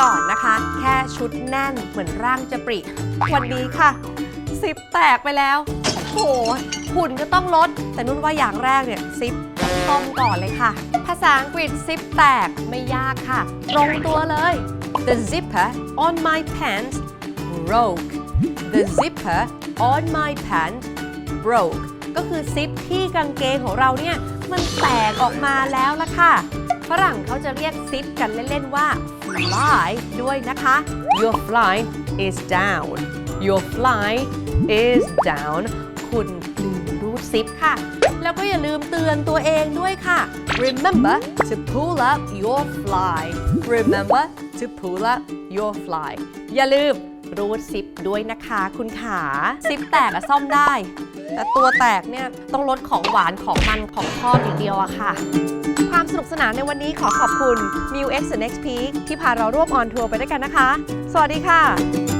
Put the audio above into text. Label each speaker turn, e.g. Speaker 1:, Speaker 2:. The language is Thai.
Speaker 1: ก่อนนะคะ แค่ชุดแน่นเหมือนร่างจะปริ วันนี้ค่ะซิปแตกไปแล้วโอ้โหหุ่นก็ต้องลด แต่นุ่นว่าอย่างแรกเนี่ยซิปต้องก่อนเลยค่ะ ภาษาอังกฤษซิปแตกไม่ยากค่ะ ตรงตัวเลย The zipper on my pants broke The zipper on my pants broke ก็คือซิปที่กางเกงของเราเนี่ย มันแตกออกมาแล้วล่ะค่ะ ฝรั่งเขาจะเรียกซิปกันเล่น ๆ ว่า fly ด้วยนะคะ Your fly is down Your fly is down คุณลืมรูดซิปค่ะ แล้วก็อย่าลืมเตือนตัวเองด้วยค่ะ Remember to pull up your fly Remember to pull up your fly อย่าลืมรูดซิปด้วยนะคะคุณขาซิปแตกอะซ่อมได้ แต่ตัวแตกเนี่ยต้องลดของหวานของมันของทอดอย่างเดียวอะค่ะ ความสนุกสนานในวันนี้ขอขอบคุณ m i w X and X Peak ที่พาเราร่วมออนทัวร์ไปด้วยกันนะคะ สวัสดีค่ะ